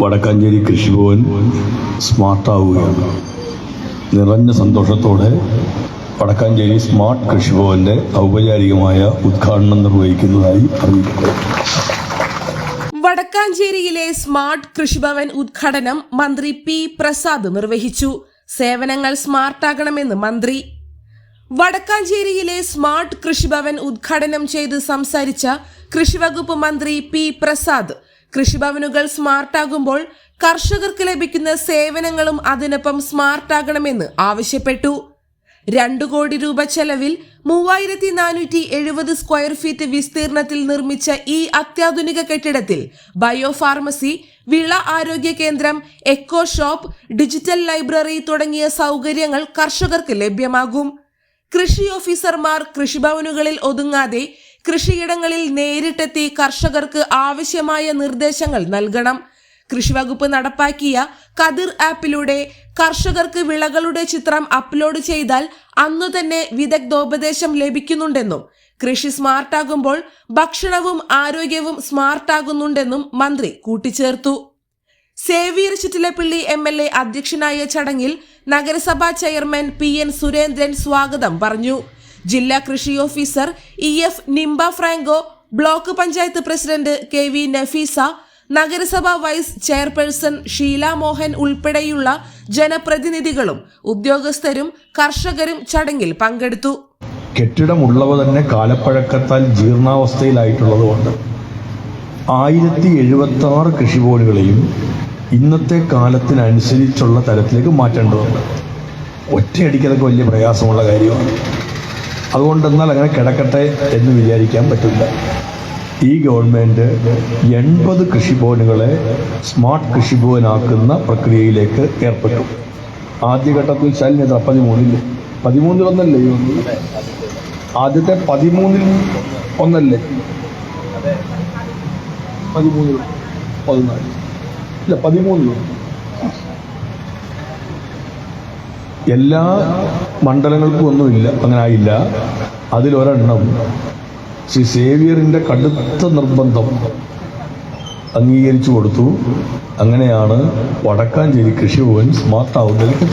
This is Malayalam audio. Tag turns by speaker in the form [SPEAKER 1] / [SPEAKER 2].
[SPEAKER 1] വടക്കാഞ്ചേരി കൃഷിഭവൻ സ്മാർട്ടാവുകയാണ് നിറഞ്ഞ സന്തോഷത്തോടെ വടക്കാഞ്ചേരി സ്മാർട്ട് കൃഷിഭവന്റെ ഔപചാരികമായ ഉദ്ഘാടനം നിർവഹിക്കുന്നതായി അറിയിക്കുന്നു.
[SPEAKER 2] വടക്കാഞ്ചേരിയിലെ സ്മാർട്ട് കൃഷിഭവൻ ഉദ്ഘാടനം മന്ത്രി പി പ്രസാദ് നിർവഹിച്ചു. സേവനങ്ങൾ സ്മാർട്ടാകണമെന്ന് മന്ത്രി. വടക്കാഞ്ചേരിയിലെ സ്മാർട്ട് കൃഷിഭവൻ ഉദ്ഘാടനം ചെയ്ത് സംസാരിച്ച കൃഷിവകുപ്പ് മന്ത്രി പി പ്രസാദ്. കൃഷിഭവനുകൾ സ്മാർട്ടാകുമ്പോൾ കർഷകർക്ക് ലഭിക്കുന്ന സേവനങ്ങളും അതിനൊപ്പം സ്മാർട്ടാകണമെന്ന് ആവശ്യപ്പെട്ടു. രണ്ടു കോടി രൂപ ചെലവിൽ മൂവായിരത്തി നാനൂറ്റി എഴുപത് സ്ക്വയർ ഫീറ്റ് വിസ്തീർണത്തിൽ നിർമ്മിച്ച ഈ അത്യാധുനിക കെട്ടിടത്തിൽ ബയോ ഫാർമസി വിള ആരോഗ്യ കേന്ദ്രം എക്കോ ഷോപ്പ് ഡിജിറ്റൽ ലൈബ്രറി തുടങ്ങിയ സൗകര്യങ്ങൾ കർഷകർക്ക് ലഭ്യമാകും. കൃഷി ഓഫീസർമാർ കൃഷിഭവനുകളിൽ ഒതുങ്ങാതെ കൃഷിയിടങ്ങളിൽ നേരിട്ടെത്തി കർഷകർക്ക് ആവശ്യമായ നിർദ്ദേശങ്ങൾ നൽകണം. കൃഷിവകുപ്പ് നടപ്പാക്കിയ കതിർ ആപ്പിലൂടെ കർഷകർക്ക് വിളകളുടെ ചിത്രം അപ്ലോഡ് ചെയ്താൽ അന്നു തന്നെ വിദഗ്ധോപദേശം ലഭിക്കുന്നുണ്ടെന്നും കൃഷി സ്മാർട്ടാകുമ്പോൾ ഭക്ഷണവും ആരോഗ്യവും സ്മാർട്ടാകുന്നുണ്ടെന്നും മന്ത്രി കൂട്ടിച്ചേർത്തു. Xavier Chittilappilly M L A അധ്യക്ഷനായ ചടങ്ങിൽ നഗരസഭാ ചെയർമാൻ പി എൻ സുരേന്ദ്രൻ സ്വാഗതം പറഞ്ഞു. ജില്ലാ കൃഷി officer E F Nimba Franco block panchayat president K V Nafeesa നഗരസഭാ വൈസ് ചെയർപേഴ്സൺ ഷീല മോഹൻ ഉൾപ്പെടെയുള്ള ജനപ്രതിനിധികളും ഉദ്യോഗസ്ഥരും കർഷകരും ചടങ്ങിൽ പങ്കെടുത്തു.
[SPEAKER 1] കെട്ടിടമുള്ളവ തന്നെ കാലപ്പഴക്കത്താൽ ജീർണാവസ്ഥയിലായിട്ടുള്ളതുകൊണ്ട് ആയിരത്തി എഴുപത്തി ആറ് കൃഷിഭവനുകളെയും ഇന്നത്തെ കാലത്തിനനുസരിച്ചുള്ള തരത്തിലേക്ക് മാറ്റേണ്ടതുണ്ട്. ഒറ്റയടിക്ക് അതൊക്കെ വലിയ പ്രയാസമുള്ള കാര്യമാണ്. അതുകൊണ്ട് എന്നാൽ അങ്ങനെ കിടക്കട്ടെ എന്ന് വിചാരിക്കാൻ പറ്റില്ല. ഈ ഗവൺമെന്റ് എൺപത് കൃഷിഭവനുകളെ സ്മാർട്ട് കൃഷിഭവനാക്കുന്ന പ്രക്രിയയിലേക്ക് ഏർപ്പെട്ടു. ആദ്യഘട്ടത്തിൽ ശാലിന് എത്ര? പതിമൂന്നിൽ പതിമൂന്നിൽ ഒന്നല്ലേ? ആദ്യത്തെ പതിമൂന്നിൽ ഒന്നല്ലേ? പതിമൂന്നിൽ പതിനാല്. ഇല്ല പതിമൂന്ന്. എല്ലാ മണ്ഡലങ്ങൾക്കും ഒന്നുമില്ല അങ്ങനെ ആയില്ല അതിലൊരെണ്ണം ശ്രീ സേവിയറിന്റെ കടുത്ത നിർബന്ധം അംഗീകരിച്ചു കൊടുത്തു. അങ്ങനെയാണ് വടക്കാഞ്ചേരി കൃഷിഭവൻ സ്മാർട്ടാവുന്നതിലേക്ക്